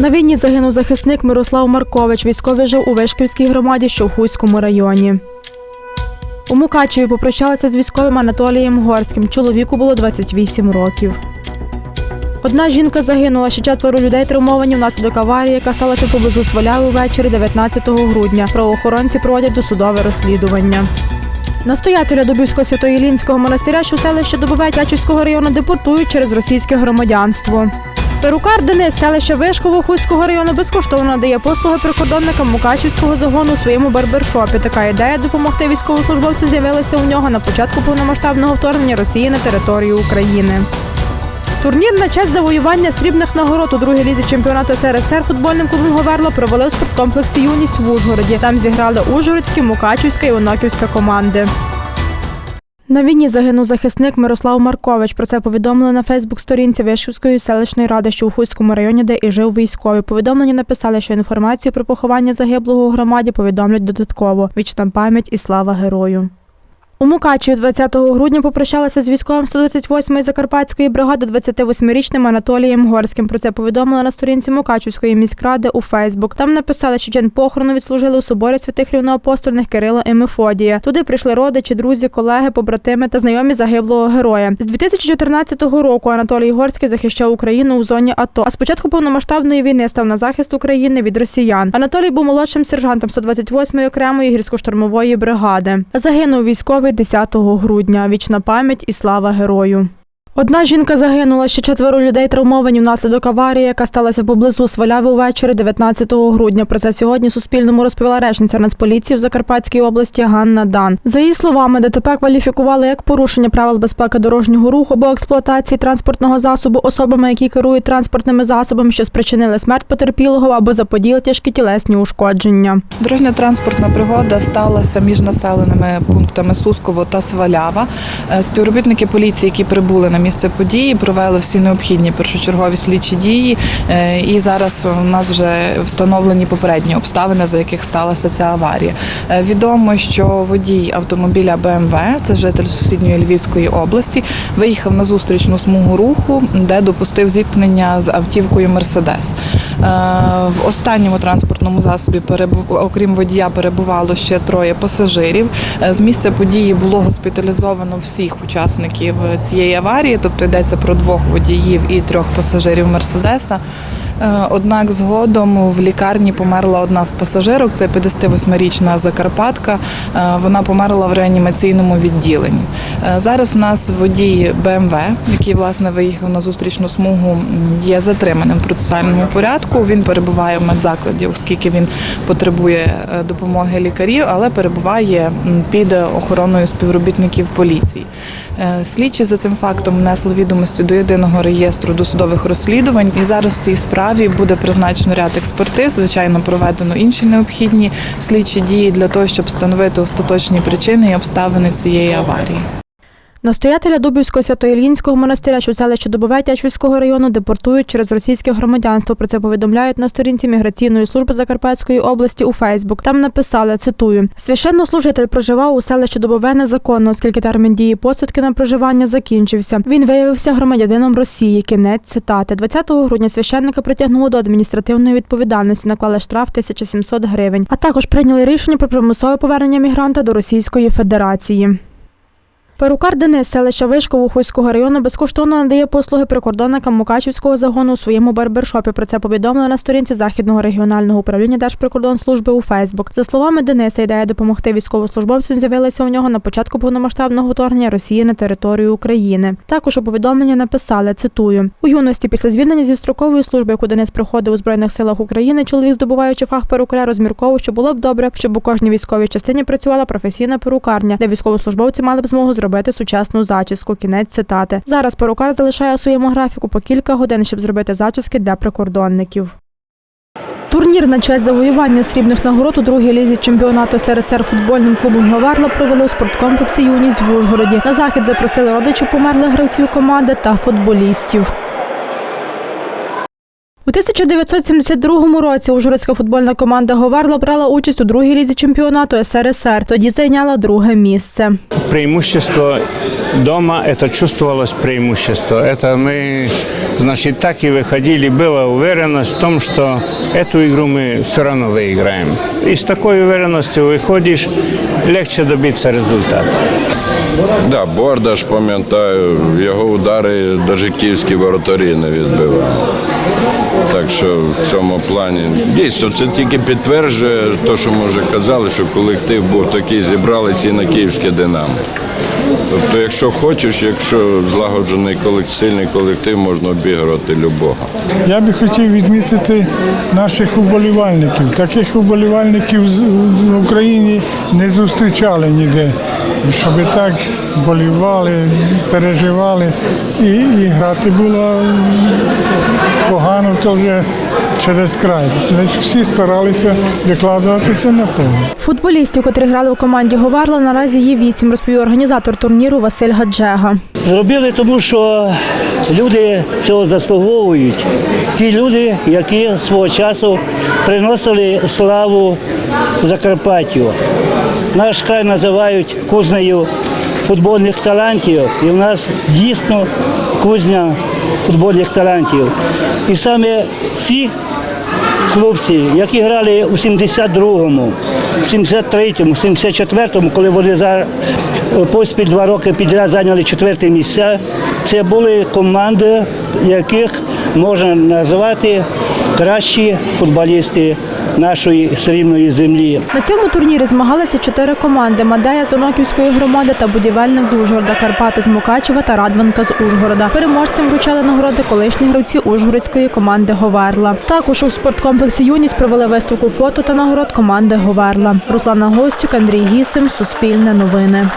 На війні загинув захисник Мирослав Маркович. Військовий жив у Вишківській громаді, що в Хуському районі. У Мукачеві попрощалися з військовим Анатолієм Горським. Чоловіку було 28 років. Одна жінка загинула, ще четверо людей травмовані внаслідок аварії, яка сталася поблизу Сваляви ввечері 19 грудня. Правоохоронці проводять досудове розслідування. Настоятеля Дубівського святоїлінського монастиря, що селище Дубове Тячівського району депортують через російське громадянство. Перукар Денис селища Вишково Хуського району безкоштовно надає послуги прикордонникам Мукачівського загону у своєму барбершопі. Така ідея допомогти військовослужбовцю з'явилася у нього на початку повномасштабного вторгнення Росії на територію України. Турнір на честь завоювання срібних нагород у другій лізі чемпіонату СРСР футбольним клубом Говерло провели у спорткомплексі Юність в Ужгороді. Там зіграли Ужгородські, Мукачівська і Оноківська команди. На війні загинув захисник Мирослав Маркович. Про це повідомили на Фейсбук-сторінці Вишівської селищної ради, що у Хуйському районі, де і жив військовий. Повідомлення написали, що інформацію про поховання загиблого у громаді повідомлять додатково. Вічна пам'ять і слава герою. У Мукачеві 20 грудня попрощалися з військовим 128-ї Закарпатської бригади 28-річним Анатолієм Горським. Про це повідомили на сторінці Мукачівської міськради у Фейсбук. Там написали, що день похорону відслужили у соборі святих рівноапостольних Кирила і Мефодія. Туди прийшли родичі, друзі, колеги, побратими та знайомі загиблого героя. З 2014 року Анатолій Горський захищав Україну у зоні АТО. А з початку повномасштабної війни став на захист України від росіян. Анатолій був молодшим сержантом 128-ї окремої гірсько-штурмової бригади. Загинув військовий 10 грудня. Вічна пам'ять і слава герою. Одна жінка загинула, ще четверо людей травмовані внаслідок аварії, яка сталася поблизу Сваляви увечері 19 грудня. Про це сьогодні Суспільному розповіла речниця Нацполіції в Закарпатській області Ганна Дан. За її словами, ДТП кваліфікували як порушення правил безпеки дорожнього руху або експлуатації транспортного засобу особами, які керують транспортними засобами, що спричинили смерть потерпілого або заподіли тяжкі тілесні ушкодження. Дорожньо-транспортна пригода сталася між населеними пунктами Сусково та Свалява. Е, Співробітники поліції, які прибули на місце події, провели всі необхідні першочергові слідчі дії. Е, І зараз у нас вже встановлені попередні обставини, за яких сталася ця аварія. Е, Відомо, що водій автомобіля БМВ, це житель сусідньої Львівської області, виїхав на зустрічну смугу руху, де допустив зіткнення з автівкою Мерседес. Е, В останньому транспортному засобі окрім водія перебувало ще троє пасажирів. З місця події було госпіталізовано всіх учасників цієї аварії, тобто йдеться про двох водіїв і трьох пасажирів Мерседеса. Е, Однак згодом в лікарні померла одна з пасажирок, це 58-річна Закарпатка. Е, Вона померла в реанімаційному відділенні. Е, Зараз у нас водій БМВ, який власне виїхав на зустрічну смугу, є затриманим в процесуальному порядку. Він перебуває в медзакладі, оскільки він потребує допомоги лікарів, але перебуває під охороною співробітників поліції. Слідчі за цим фактом внесли відомості до єдиного реєстру досудових розслідувань, і зараз в цій справі буде призначено ряд експертиз. Звичайно, проведено інші необхідні слідчі дії для того, щоб встановити остаточні причини і обставини цієї аварії. Настоятеля Дубівського святоїлінського монастиря, що в селищі Дубове Тячівського району, депортують через російське громадянство. Про це повідомляють на сторінці міграційної служби Закарпатської області у Фейсбук. Там написали, цитую: священнослужитель проживав у селищі Дубове незаконно, оскільки термін дії посвідки на проживання закінчився. Він виявився громадянином Росії. Кінець цитати. 20 грудня священника притягнуло до адміністративної відповідальності, наклали штраф 1700 гривень. А також прийняли рішення про примусове повернення мігранта до Російської Федерації. Перукар Денис селища Вишково Хуського району безкоштовно надає послуги прикордонникам Мукачівського загону у своєму барбершопі. Про це повідомили на сторінці Західного регіонального управління Держприкордонслужби у Фейсбук. За словами Дениса, ідея допомогти військовослужбовцям з'явилася у нього на початку повномасштабного вторгнення Росії на територію України. Також у повідомленні написали цитую у юності після звільнення зі строкової служби, яку Денис проходив у збройних силах України. Чоловік, здобуваючи фах перукаря, розмірковував, що було б добре, щоб у кожній військовій частині працювала професійна перукарня, де військовослужбовці мали б змогу зробити сучасну зачіску. Кінець цитати. Зараз перукар залишає у своєму графіку по кілька годин, щоб зробити зачіски для прикордонників. Турнір на честь завоювання срібних нагород у другій лізі чемпіонату СРСР футбольним клубом Говарла провели у спорткомплексі Юність в Ужгороді. На захід запросили родичів померлих гравців команди та футболістів. У 1972 році Ужгородська футбольна команда Говерло брала участь у другій лізі чемпіонату СРСР. Тоді зайняла друге місце. преимущество дома это чувствовалось преимущество. Это мы, значит, так и выходили. Была уверенность в том, что эту игру мы все равно выиграем. И с такой уверенностью выходишь, легче добиться результата. Да, Бордаш, пам'ятаю, його удари навіть київські воротарі не відбивали. Так що в цьому плані дійсно це тільки підтверджує те, що ми вже казали, що колектив був такий, зібралися і на київське Динамо. Тобто, якщо хочеш, якщо злагоджений колектив, сильний колектив, можна обіграти любого. Я би хотів відмітити наших уболівальників. Таких уболівальників в Україні не зустрічали ніде, щоб так болівали, переживали. І, і грати було погано, то вже через край. Значить, всі старалися викладатися на повну. Футболістів, котрі грали у команді Говарла, наразі є вісім, розповів організатор турніру Василь Гаджега. Зробили тому, що люди цього заслуговують. Ті люди, які свого часу приносили славу Закарпаттю. Наш край називають кузнею футбольних талантів, і в нас дійсно кузня футбольних талантів. І саме ці хлопці, які грали у 72-му, 73-му, 74-му, коли вони за поспіль два роки підряд зайняли четверте місце, це були команди, яких можна назвати кращі футболісти нашої срібної землі. На цьому турнірі змагалися чотири команди: Мадея з Оноківської громади та будівельник з Ужгорода, Карпати з Мукачева та Радванка з Ужгорода. Переможцям вручали нагороди колишні гравці Ужгородської команди Говерла. Також у спорткомплексі Юність провели виставку фото та нагород команди Говерла. Руслана Гостюк, Андрій Гісим, Суспільне новини.